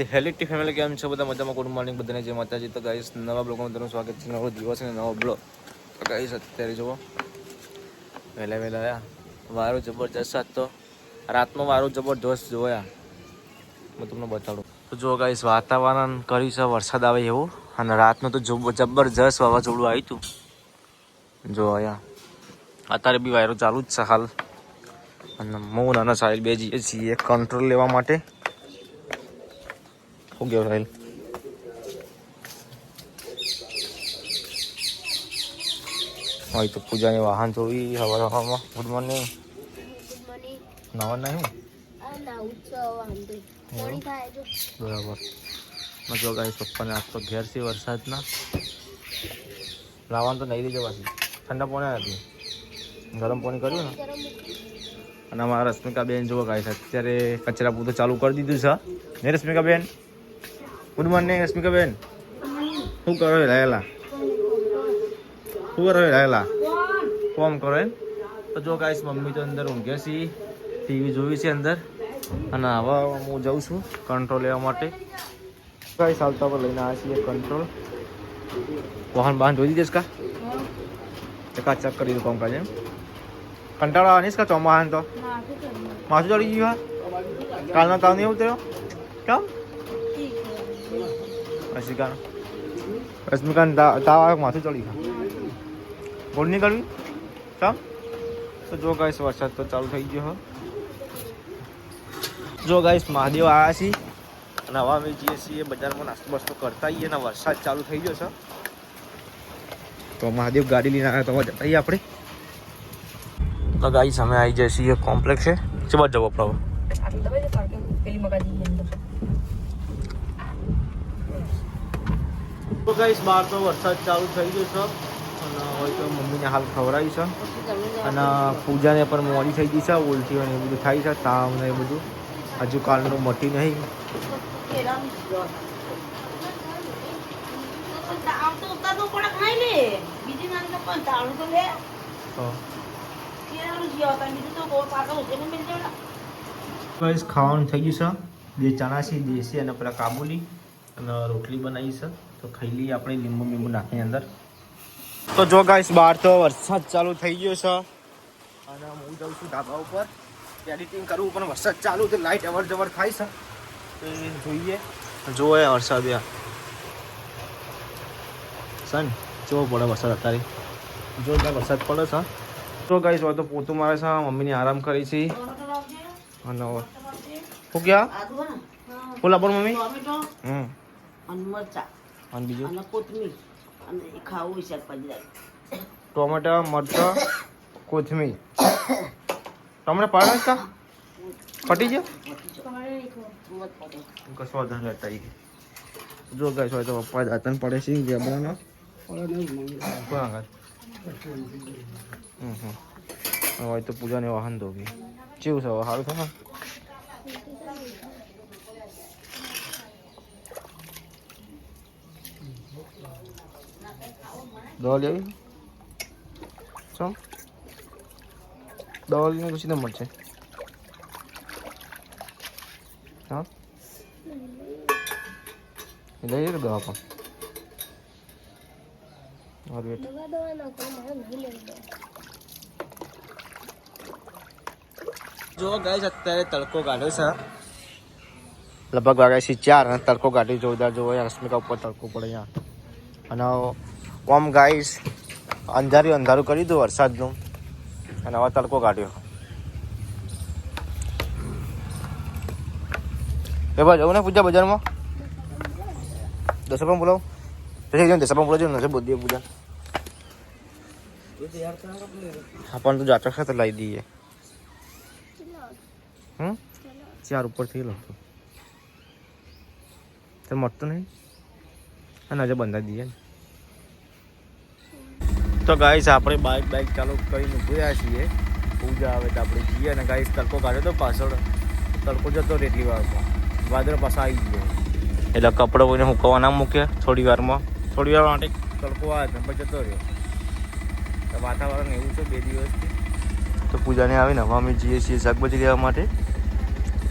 તે હેલિટી ફેમિલી કેમ છો? બધા મજામાં? ગુડ મોર્નિંગ બધાને. જે માતાજી. તો ગાઈસ, નવા બ્લોગમાં તમારું સ્વાગત છે. નવો દિવસ અને નવો બ્લોગ. તો ગાઈસ, અત્યારે જુઓ. વહેલા વહેલા આવ્યા વારો જબરજસ્ત હતો રાતનો વારો જબરજસ્ત જોયા. હું તમને બતાડું. તો જો ગાઈસ, વાતાવરણ કર્યું છે. વરસાદ આવે એવું. અને રાતનું તો જબરજસ્ત વાવાઝોડું આવ્યું હતું જો અહીંયા અત્યારે બી વાયરો ચાલુ જ છે હાલ. અને હું નાના સાહેબ બે જઈએ છીએ કંટ્રોલ લેવા માટે. શું ગયો સાહેલ હા તો પૂજાની વાહન જોવી હવાર હવામાં. ગુડ મોર્નિંગ નવા નહીં બરાબર. મતલબ ગાઈસ પપ્પાને આજ તો ઘેર છે વરસાદના. લાવવાનું તો નહીં લઈ જવાથી ઠંડા પાણી નથી ગરમ પાણી કર્યું ને? અને અમારા રશ્મિકાબેન જુઓ છે અત્યારે કચરા પૂતો ચાલુ કરી દીધું છે. ને રશ્મિકાબેન? ગુડ મોર્નિંગ રશ્મિકાબેન શું કરો રહેલા શું કરો રહેલા કોમ કરો એમ તો જો કાઈશ મમ્મી તો અંદર ઊંઘે છે ટીવી જોઈ છે અંદર. અને હવે હું જાઉં છું કંટ્રોલ લેવા માટે. ગાઈસ હાલતા પર લઈને આવ્યા છીએ કંટ્રોલ વાહન વાહન જોઈ દીધે કા? ચકાચક કરી દઉં કામકાજ એમ. કંટાળો આવે નહીં કા ચોમાહાન તો? માથું ચડી ગયું. હા? કાલનો તાવ નહીં ઉતર્યો? કેમ? રશ્મિકાનો રશ્મિકાને તાવ આવે માથું ચડી ગયું બોલ નહીં કરવી કેમ તો જો ગાઈસ વરસાદ તો ચાલુ થઈ ગયો જો ગાઈસ મહાદેવ આવ્યા છીએ. અને હવા અમે જઈએ છીએ. બજારમાં નાસ્તો બાસ્તો કરતા આવીએ અને વરસાદ ચાલુ થઈ ગયો છે તો મહાદેવ ગાડી લઈને આવ્યા તો જતા આપણે. તો ગાઈસ અમે આવી જઈએ છીએ. કોમ્પ્લેક્સ છે. ચેવા જવો આપણે પેલી મગાજી તો ગાઈસ બહાર તો વરસાદ ચાલુ થઈ ગયો છે. અને હોય તો મમ્મીને હાલ ખવડાવી છે. અને પૂજાને પણ મોડી થઈ ગઈ છે, ઉલટી અને એ બધું થાય છે, તાવ ને એ બધું. હજુ કાલનું મટી નહીં. ને ખાવાનું થઈ ગયું છે. બે ચણા છે, દેશી અને પેલા કાબુલી. અને રોટલી બનાવી છે. તો ખાઈ લઈએ આપણે લીંબુ લીંબુ નાખીએ અંદર. તો જો ગાઈસ બહાર તો વરસાદ ચાલુ થઈ ગયો છે. અને હું જાઉં છું ધાબા ઉપર. એડિટિંગ કરવું પણ વરસાદ ચાલુ તો લાઈટ અવર જવર થાય છે. તો એ જોઈએ. જોવે વરસાદ યા સન કેવો પડે વરસાદ અત્યારે. જોરદાર વરસાદ પડે છે. તો ગાઈસ હોય તો પોતું મારે છે મમ્મીની આરામ કરી છે. અને શું ક્યાં? આદુ ને બોલા પણ મમ્મી. હમ. અને બીજું? અને કોથમીર. અને ખાવું છે શાકભાજી ટોમેટા મરચાં કોથમીર. તમને પાડે કા ફટી ગયો? કશો વાંધો નહીં લેતા આવીએ. જો ગાઈસ હોય તો પપ્પા દાતન પડે છે આગળ? હમ હમ. હોય તો પૂજાને વાહન ધોબી કેવું છે સારું છે દવા લેવી? શું દવા લઈને પછી નંબર છે હા? લઈ લે દવા પણ? હારું વેટ દવા દવા નાખો મારે નહીં લેવું દવા. જો ગાઈસ અત્યારે તડકો કાઢ્યો છે. લગભગ વાગ્યા છે ચાર અને તડકો કાઢી જોરદાર જોવો અહીંયા રશ્મિકા ઉપર તડકો પડે અને ઓમ ગાઈસ અંધારું અંધારું કરી દીધું વરસાદનું અને હવે તડકો કાઢ્યો. એ ભાઈ, જવું ને પૂજા બજારમાં? દસો પણ બોલાવું બોલાવજો નથી બોલીએ પૂજા. હા, પણ તું જાતો છે લાવી દઈએ. હમ? ચાર ઉપરથી લખતો તો. મળતું નહીં. અને આજે બંધાઈ દઈએ તો ગાઈસ આપણે બાઇક બાઇક ચાલુ કરીને ગયા છીએ. પૂજા આવે તો આપણે જઈએ અને ગાઈસ તડકો કાઢ્યો તો પાછળ તડકો જતો રેતી એટલી વારમાં. વાદળ પાછા આવી ગયો. એટલે કપડો કોઈને હુકવવા ના મૂકે થોડી વારમાં? થોડી વાર માટે તડકો આવે પછી જતો રહ્યો. તો વાતાવરણ એવું છે બે દિવસથી. તો પૂજાને આવે ને હવે અમે જઈએ છીએ શાકભાજી લેવા માટે.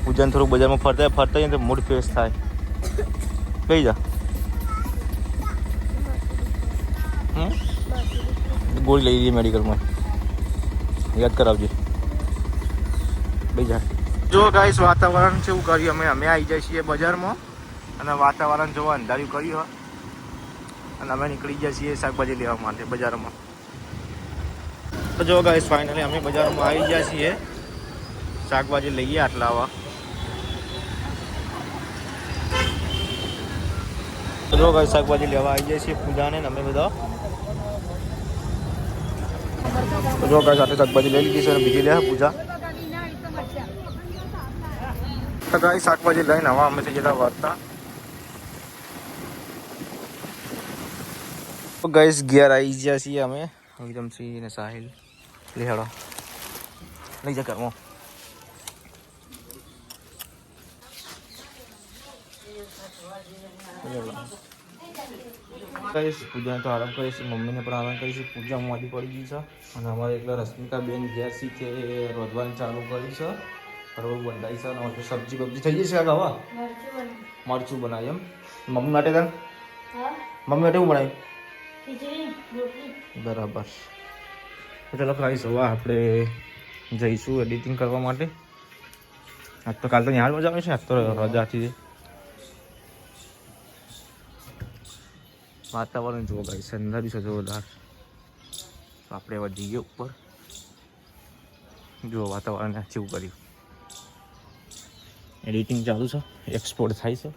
પૂજાને થોડું બજારમાં ફરતા ફરતા મૂડ ફ્રેશ થાય. કઈ જા. ગોળી લઈ લઈએ મેડિકલમાં. યાદ કરાવજે. બીજા. જો ગાઈસ વાતાવરણ છે એવું કર્યું અમે. અમે આવી જાય છીએ બજારમાં અને વાતાવરણ જોવા અંધાર્યું કર્યું હોય. અને અમે નીકળી જઈએ છીએ શાકભાજી લેવા માટે બજારમાં. જો ગાઈસ ફાઇનલી અમે બજારમાં આવી જાય છીએ. શાકભાજી લઈએ આટલા આવા. જો ગાઈ શાકભાજી લેવા આવી જાય છીએ પૂજાને અમે બધા. જો ગાઈસ સાથે શાકભાજી લઈ લીધી છે અને બીજી લે પૂજા. તો ગાઈસ, શાકભાજી લઈને હવા અમે જતા વાગતા તો ગાઈસ, ઘેર આવી ગયા છીએ અમે. વિરમસિંહ ને સાહિલ. લેહડો લઈ જા કરવો કહીશ પૂજાને તો આરામ કરીશ મમ્મીને પણ આરામ કરીશ પૂજા મોડી પડી ગઈ છે. અને અમારે એકલા રશ્મિકા બેન ઘેર શીખે રોધવાની ચાલુ કરી છે. ફરવું બંધાઈ છે અને સબ્જી બબ્જી થઈ જશે આ હવા મરચું બનાવી. એમ? મમ્મી માટે તને? મમ્મી માટે શું બનાવ્યું બરાબર. ચાલો ખાઈશ હવે આપણે જઈશું એડિટિંગ કરવા માટે. આજ તો કાલ તો યાર મજા આવે છે આજ તો રજા વાતાવરણ જુઓ ગાઈ સંધારી છે જોરદાર. તો આપણે હવે જઈએ ઉપર. જુઓ વાતાવરણ અચીવ કર્યું. એડિટિંગ ચાલુ છે એક્સપોર્ટ થાય છે.